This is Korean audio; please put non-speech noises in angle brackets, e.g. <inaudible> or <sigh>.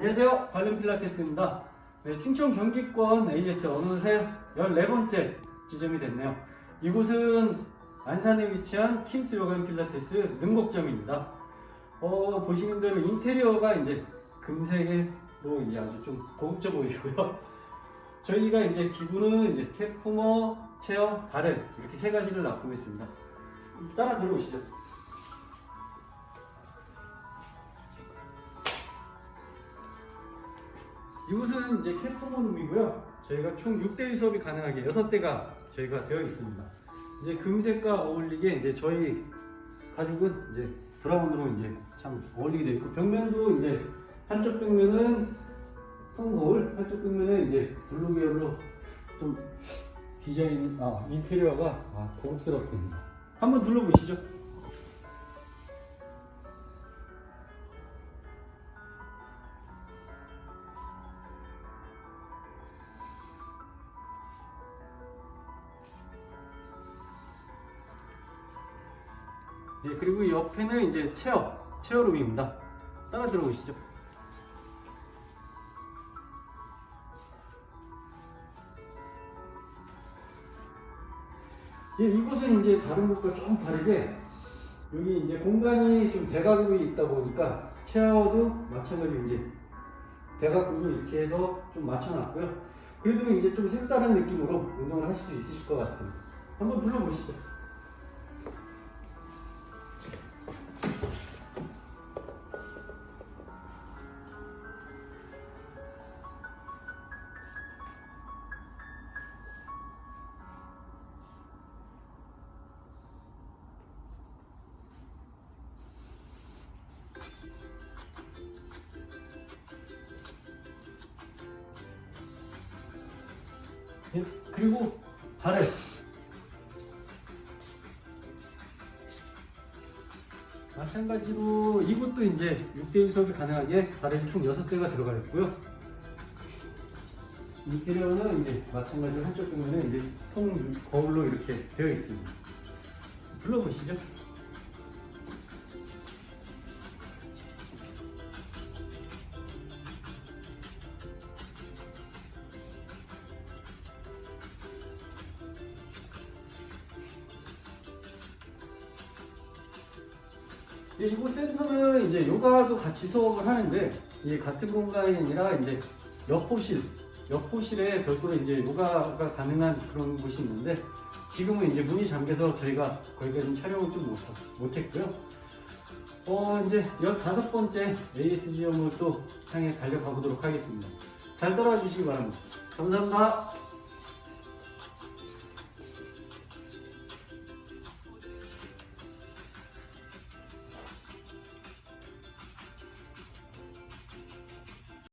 안녕하세요. 발렌 필라테스입니다. 네, 충청 경기권 AS 어느새 14번째 지점이 됐네요. 이곳은 안산에 위치한 킴스 요가 앤 필라테스 능곡점입니다. 어, 보시는 대로 인테리어가 이제 금색으로 이제 아주 좀 고급져 보이고요. <laughs> 저희가 이제 기구는 이제 캣포머, 체어, 바렐 이렇게 세 가지를 납품했습니다 따라 들어오시죠. 이곳은 이제 캣포머 룸이고요. 저희가 총 6대 수업이 가능하게 6대가 저희가 되어 있습니다. 이제 금색과 어울리게 이제 저희 가죽은 이제 브라운으로 이제 참 어울리게 되어 있고 벽면도 이제 한쪽 벽면은 통거울, 한쪽 벽면은 이제 블루 계열로 좀 디자인, 아 인테리어가 아, 고급스럽습니다. 한번 둘러보시죠. 네, 그리고 이 옆에는 이제 체어, 체어룸입니다. 따라 들어오시죠. 예, 이곳은 이제 다른 곳과 좀 다르게 여기 이제 공간이 좀 대각으로 있다 보니까 체어도 마찬가지로 이제 대각으로 이렇게 해서 좀 맞춰놨고요. 그래도 이제 좀 색다른 느낌으로 운동을 하실 수 있으실 것 같습니다. 한번 둘러보시죠. 그리고 발을 마찬가지로 이곳도 이제 6대1 수업이 가능하게 발을 총 6대가 들어가 있고요. 인테리어는 이제 마찬가지로 한쪽 벽면은 이제 통 거울로 이렇게 되어 있습니다. 불러보시죠. 이곳 센터는 이제 요가도 같이 수업을 하는데 이 같은 공간이 아니라 이제 옆호실, 옆호실에 별도로 이제 요가가 가능한 그런 곳이 있는데 지금은 이제 문이 잠겨서 저희가 거기가 좀 촬영을 좀 못, 못했고요. 어, 이제 15번째 ASGM을 또 향해 달려가 보도록 하겠습니다. 잘 따라와 주시기 바랍니다. 감사합니다.